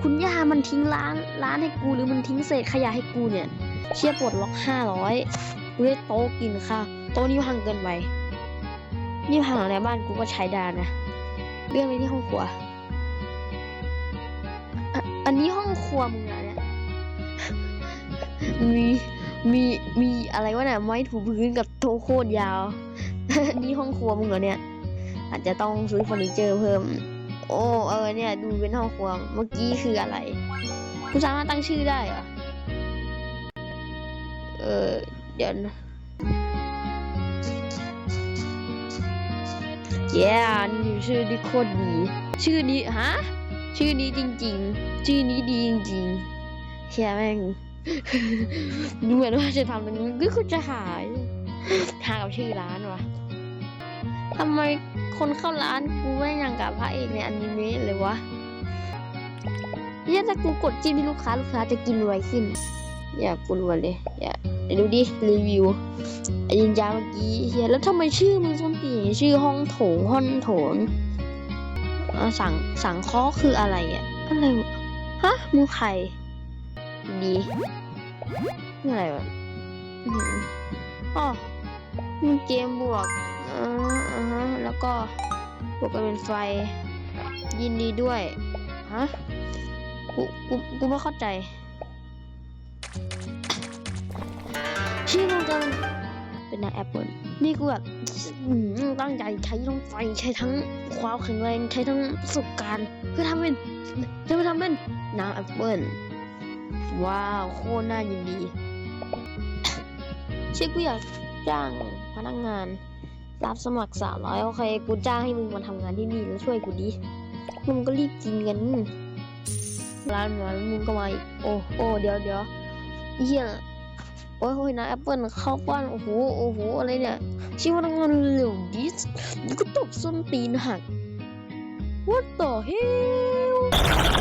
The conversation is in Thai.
คุณย่ามันทิ้งร้านร้านให้กูหรือมันทิ้งเศษขยะให้กูเนี่ย เชียปลดล็อกห้าร้อยกูได้โต๊ะกินข้าวโต๊ะนี้พังเกินไปนี่พังในบ้านกูก็ใช้ด้นะเลื่อนไปที่ห้องครัวอันนี้ห้องครัวมึงอะเนี่ยมีมีมีอะไรวะเนี่ยไม้ถูพื้นกับโต๊ะโคตรยาวนี่ห้องครัวมึงเหรอเนี่ย อาจจะต้องซื้อเฟอร์นิเจอร์เพิ่ม โอ้เออเนี่ยดูเป็นห้องครัวเมื่อกี้คืออะไรกูสามารถตั้งชื่อได้เหรอเออเดี๋ยวนะเย้นี่ชื่อดีโคตรดี ชื่อนี้ฮะ ชื่อนี้จริง ๆ ชื่อนี้ดีจริงๆเฮียแม่งดูเหมือนว่าจะทำตรงนี้ก็คือจะหายหากับชื่อร้านวะ ทำไมคนเข้าร้านกูไม่อย่างกับพระเอกในอนิเมะเลยวะเฮียถ้ากูกดจิ้มที่ลูกค้าลูกค้าจะกินไวขึ้น อย่ากลัวเลยอย่าเดี๋ยวดูดิรีวิวไอ้ยินยาเมื่อกี้เฮียแล้วทำไมชื่อมึงส้นตีชื่อห้องโถงห้องโถงสั่งสั่งเคอคืออะไรอะอะไรฮะมูไข่ดีอะไรวะอ๋อมีเกมบวก ก็บวกกันเป็นไฟ ยินดีด้วย ฮะ กูกูกูไม่เข้าใจชื่อมันจะเป็นนายแอปเปิลนี่กูแบบตั้งใจใช้ทั้งไฟใช้ทั้งความแข็งแรงใช้ทั้งประสบการณ์เพื่อทำเป็นจะมาทำเป็นน้ำแอปเปิลว้าวโคตรน่ายินดีชื่อกูอยากจ้างพนักงาน รับสมัครสามร้อยโอเค กูจ้างให้มึงมาทำงานที่นี่แล้วช่วยกูดิมึงก็รีบกินกันร้านมาแล้วมึงก็มาอีกโอ้โอ้เดี๋ยวเดี๋ยวเฮียโอ้ยโอ้ยนะแอปเปิลเข้าป้านโอ้โหโอ้โหอะไรเนี่ยชื่อพนักงานเร็วดิสก็ตบส้นตีนหัก What the hell